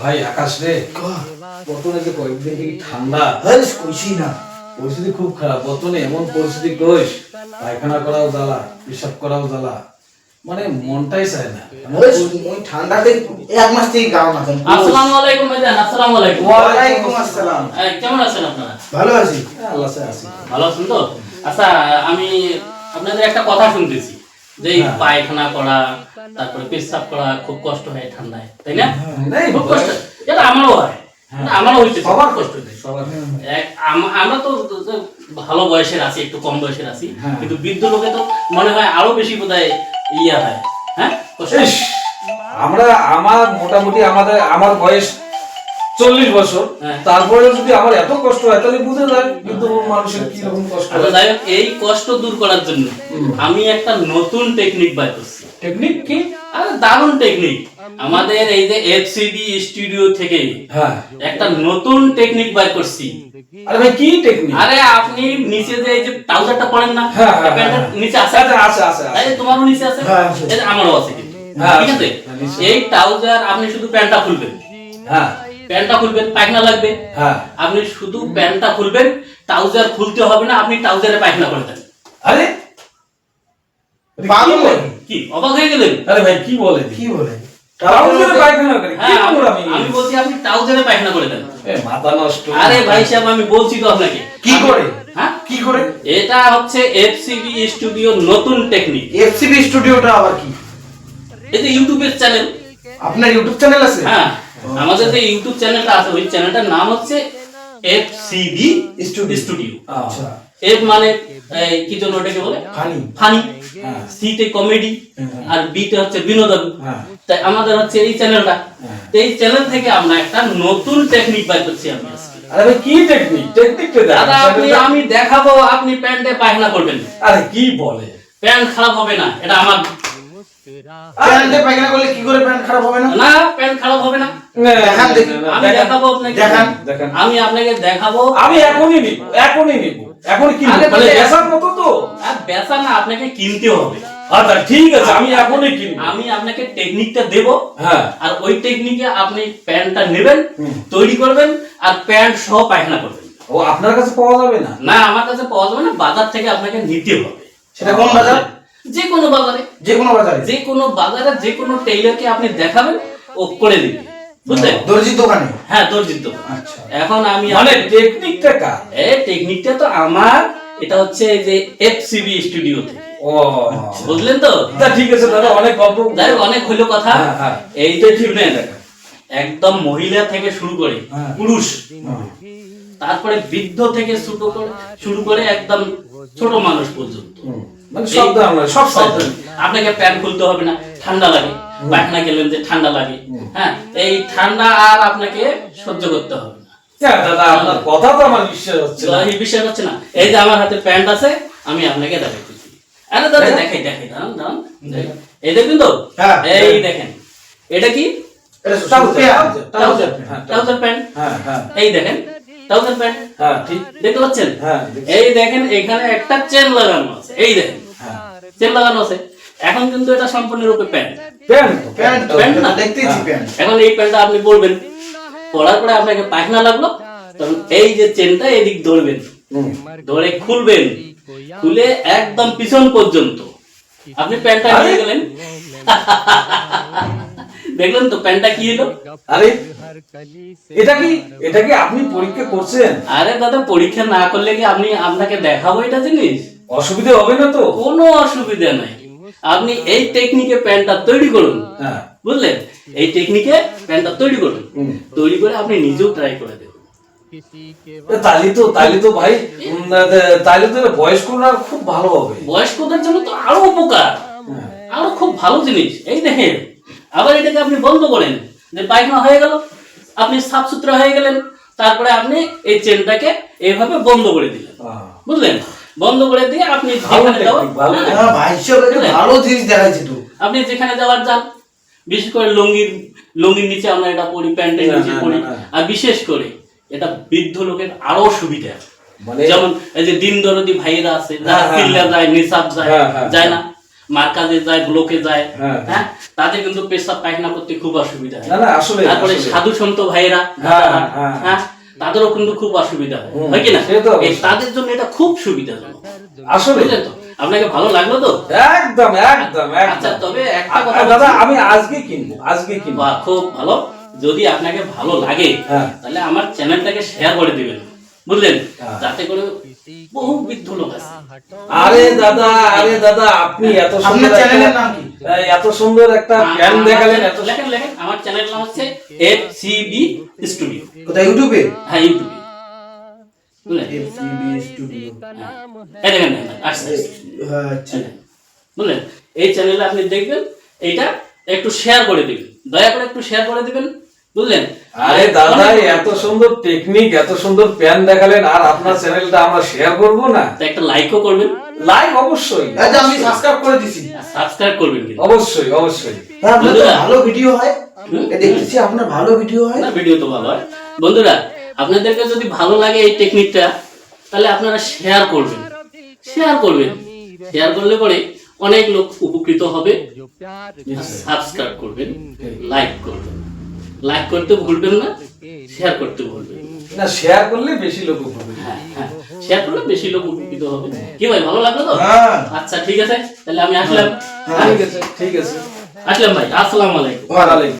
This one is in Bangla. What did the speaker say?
ভাই আকাশ রে। বর্তমানে যে কয়েকদিন থেকে ঠান্ডা। হ্যাঁ কইছি না। পরিস্থিতি খুব খারাপ। বর্তমানে এমন পরিস্থিতি কইস পায়খানা করাও জ্বালা পেশাব করাও জ্বালা। মানে মনটাই চায় না। ওই ঠান্ডাতে এক মাস থেকে গাও না কেন আসসালামু আলাইকুম ভাইজান আসসালামু আলাইকুম ওয়ালাইকুম আসসালাম। কেমন আছেন আপনারা? ভালো আছি। আল্লাহ আছি ভালো আছেন তো? আচ্ছা আমি আপনাদের একটা কথা শুনতেছি। যে হ্যাঁ। পায়খানা করা তারপরে পেশাব করা খুব কষ্ট হয় ঠান্ডায় তাই না খুব কষ্ট এটা আমারও হয় হ্যাঁ। আমারও হইতে সবার কষ্ট হয় সবার এক আম- আমরা তো ভালো বয়সের আছি একটু কম বয়সের আছি হ্যাঁ। কিন্তু বৃদ্ধ লোকে তো মনে হয় আরও বেশি ইয়া হয় হ্যাঁ হয়। আমরা আমার মোটামুটি আমাদের আমার বয়স চল্লিশ বছর। হ্যাঁ। তারপরে যদি আমার এত কষ্ট হয় তাহলে বুঝে যায় কিন্তু মানুষের কি রকম কষ্ট আচ্ছা যাই হোক, এই কষ্ট দূর করার জন্য আমি একটা নতুন টেকনিক বাই করছি। টেকনিক কি? আরে দারুণ টেকনিক আমাদের এই যে এফসিডি স্টুডিও থেকে হ্যাঁ। একটা নতুন টেকনিক বাই করছি। আরে ভাই কি টেকনিক আরে আপনি নিচে যে এই যে ট্রাউজারটা পরেন না হ্যাঁ, হ্যাঁ, হ্যাঁ। নিচে আছে? আছে, আছে, যে তোমারও নিচে আছে? হ্যাঁ, আমারও আছে হ্যাঁ, ঠিক আছে। হ্যাঁ, এই ট্রাউজার আপনি শুধু প্যান্টটা খুলবেন। হ্যাঁ। প্যান্টটা খুলবেন পায়খানা লাগবে। হ্যাঁ। আপনি শুধু প্যান্টটা খুলবেন ট্রাউজার খুলতে হবে না আপনি ট্রাউজারে পায়খানা করে দেন। আরে? পাগল কি অবাক হয়ে গেলেন? আরে ভাই কি বলে? কি বলে? ট্রাউজারে পায়খানা করে কি হ্যাঁ আমি- বলব আমি আমি বলছি আপনি ট্রাউজারে পায়খানা করে দেন। এ, মাথা নষ্ট। আরে ভাই সাহেব আমি বলছি তো আপনাকে। কি করে? হ্যাঁ? কি করে? এটা হচ্ছে এফসিবি স্টুডিও নতুন টেকনিক এফসিবি স্টুডিওটা আবার কি? এই যে ইউটিউবের চ্যানেল আপনার ইউটিউব চ্যানেল আছে? হ্যাঁ। আমাদের যে ইউটিউব চ্যানেলটা আছে ওই চ্যানেলটার নাম হচ্ছে এফসিবি Studio। স্টুডিও আচ্ছা। এফ মানে কি জন্য ওটাকে বলে? Funny funny. সিতে কমেডি আর বিতে হচ্ছে বিনোদন। হ্যাঁ। তাই আমাদের হচ্ছে এই চ্যানেলটা। হ্যাঁ। এই চ্যানেল থেকে আমরা একটা নতুন টেকনিক বাই করছি আমি আরে ভাই কি টেকনিক টেকনিকটা দেখ। দাদা আপনি আমি দেখাবো আপনি প্যান্টে পায়খানা করবেন। আরে কি বলে? প্যান্ট খারাপ হবে না এটা আমার প্যান্টে পায়খানা করলে কি করে প্যান্ট খারাপ হবে না? না প্যান্ট খারাপ হবে না। আমি দেখাবো আপনাকে দেখান। দেখান। আমি আপনাকে দেখাবো আমি এখনই নিব এখনই নিব এখন কি মানে বেসার মতো তো আর না আপনাকে কিনতে হবে আচ্ছা ঠিক আছে আমি এখনই কিনব আমি আপনাকে টেকনিকটা দেব হ্যাঁ আর ওই টেকনিকে আপনি প্যান্টটা নেবেন তৈরি করবেন আর প্যান্ট সহ পায়খানা করবেন ও আপনার কাছে পাওয়া যাবে না না আমার কাছে পাওয়া যাবে না বাজার থেকে আপনাকে নিতে হবে সেটা কোন বাজার যে কোনো বাজারে যে কোনো বাজারে যে কোনো বাজারে যে কোনো টেইলারকে আপনি দেখাবেন ও করে দিবে বুঝলেন? দর্জির দোকানে? হ্যাঁ দর্জিত আচ্ছা। এখন আমি মানে টেকনিকটা কার? এই টেকনিকটা তো আমার এটা হচ্ছে যে এফসিবি স্টুডিও থেকে ও বুঝলেন তো? তা ঠিক আছে দাদা অনেক গল্প যাই অনেক হইল কথা। হ্যাঁ, হ্যাঁ। এই যে শুনেন একদম মহিলা থেকে শুরু করে হ্যাঁ। পুরুষ। তারপরে বৃদ্ধ থেকে শুরু করে শুরু করে একদম ছোট মানুষ পর্যন্ত। মানে সব ধরনের সব সব আপনাকে প্যান্ট খুলতে হবে না ঠান্ডা লাগে। পায়খানা গেলেন যে ঠান্ডা লাগে। হ্যাঁ এই ঠান্ডা আর আপনাকে সহ্য করতে হবে হ্যাঁ দাদা আপনার কথা তো আমার বিশ্বাস হচ্ছে না। এই হচ্ছে না। এই যে আমার হাতে প্যান্ট আছে আমি আপনাকে দেখাইতেছি। আরে দাদা দেখাই দেখাই দাঁড়ান দাঁড়ান। দেখেন। এই দেখবেন তো? হ্যাঁ। এই দেখেন। এটা কি? Trouser, pant. হ্যাঁ, হ্যাঁ হ্যাঁ। এই দেখেন। ট্রাউজার প্যান্ট হ্যাঁ ঠিক। দেখতে পাচ্ছেন? হ্যাঁ, এই দেখেন এখানে একটা চেন লাগানো আছে। এই দেখেন। হ্যাঁ। চেন লাগানো আছে। এখন কিন্তু এটা সম্পূর্ণরূপে প্যান্ট প্যান্ট প্যান্ট প্যান্ট না? দেখতেইছি হ্যাঁ। প্যান্ট এখন এই প্যান্টটা আপনি পরবেন পরার পরে আপনাকে পায়খানা লাগল তখন এই যে চেনটা এদিক ধরবেন। ধরে খুলবেন। খুলে একদম পিছন পর্যন্ত। আপনি প্যান্টটা নিয়ে গেলেন। দেখলেন তো প্যান্টটা কি হলো আরে! এটা কি? এটা কি আপনি পরীক্ষা করছেন? আরে দাদা পরীক্ষা না করলে কি আপনি আপনাকে দেখাবো এটা জিনিস? অসুবিধা হবে না তো? কোনো অসুবিধা নাই। আপনি এই টেকনিকে প্যান্টটা তৈরি করুন। হ্যাঁ। বুঝলেন? এই টেকনিকে প্যান্টটা তৈরি করুন। তৈরি করে আপনি নিজেও ট্রাই করে তাহলে তো তাহলে তো ভাই তাহলে তো বয়স্করা খুব ভালো হবে। বয়স্কদের জন্য তো আরও উপকার। হ্যাঁ। আরও খুব ভালো জিনিস। এই দেখেন আবার এটাকে আপনি বন্ধ করেন। যে পায়খানা হয়ে গেল আপনি সাফ সুতরা হয়ে গেলেন। তারপরে আপনি এই চেনটাকে এইভাবে বন্ধ করে দিলেন। বুঝলেন? বন্ধ করে দিয়ে আপনি ভালো যেখানে ভালো হ্যাঁ, হ্যাঁ, জিনিস দেখাইছে তো। আপনি যেখানে যাওয়ার যান বিশেষ করে লুঙ্গির লুঙ্গির নিচে আমরা এটা পরি প্যান্টের নিচে পরি। আর বিশেষ করে এটা বৃদ্ধ লোকের আরও সুবিধা। মানে যেমন এই যে দিন দরদি ভাইয়েরা আছে যারা হ্যাঁ, যায় নিসাব যায় যায় না মার্কাজে যায় ব্লকে যায় হ্যাঁ। তাদের কিন্তু পেশাব পায়খানা করতে খুব অসুবিধা হয়। না না আসলে তারপরে সাধু সন্ত ভাইয়েরা। হ্যাঁ তাদেরও কিন্তু খুব অসুবিধা হয়। হয় কি না? তাদের জন্য এটা খুব সুবিধাজনক। আসলে। তো? আপনাকে ভালো লাগল তো? একদম একদম আচ্ছা তবে একটা কথা দাদা আমি আজকে কিনবো আজকে কিনবো। খুব ভালো। যদি আপনাকে ভালো লাগে হ্যাঁ। তাহলে আমার চ্যানেলটাকে শেয়ার করে দিবেন। বুঝলেন? হ্যাঁ। যাতে করে বহু বৃদ্ধ লোক আছে আরে দাদা আরে দাদা আপনি এত সুন্দর চ্যানেলের নাম কি? এত সুন্দর একটা আমার- দেখালেন এত লেখেন লেখেন আমার চ্যানেল নাম হচ্ছে এফ সি বি স্টুডিও কোথায় ইউটিউবে হ্যাঁ ইউটিউবে এফসিবি স্টুডিও এই দেখেন। আচ্ছা। বুঝলেন? এই চ্যানেলে আপনি দেখবেন এটা একটু শেয়ার করে দিবেন। দয়া করে একটু শেয়ার করে দিবেন। বুঝলেন? আরে দাদা এত সুন্দর টেকনিক এত সুন্দর প্যান দেখালেন আর আপনার চ্যানেলটা আমরা শেয়ার করব না? একটা লাইকও করবেন। লাইক অবশ্যই। আচ্ছা আমি সাবস্ক্রাইব করে দিছি। সাবস্ক্রাইব করবেন অবশ্যই অবশ্যই। হ্যাঁ। ভালো ভিডিও হয়। দেখতেছি আপনার ভালো ভিডিও হয়। না ভিডিও তো ভালো হয়। বন্ধুরা আপনাদেরকে যদি ভালো লাগে এই টেকনিকটা তাহলে আপনারা শেয়ার করবেন। শেয়ার করবেন। শেয়ার করলে পরে অনেক লোক উপকৃত হবে। সাবস্ক্রাইব করবেন লাইক করবেন। লাইক করতে ভুলবেন না শেয়ার করতে ভুলবেন। না। শেয়ার করলে বেশি লোক উপকৃত হবে। হ্যাঁ হ্যাঁ শেয়ার করলে বেশি লোক উপকৃত হবে। কি ভাই ভালো লাগল তো? হ্যাঁ। আচ্ছা ঠিক আছে তাহলে আমি আসলাম। ঠিক আছে ঠিক আছে। আসলাম ভাই আসসালামু আলাইকুম। ওয়ালাইকুম।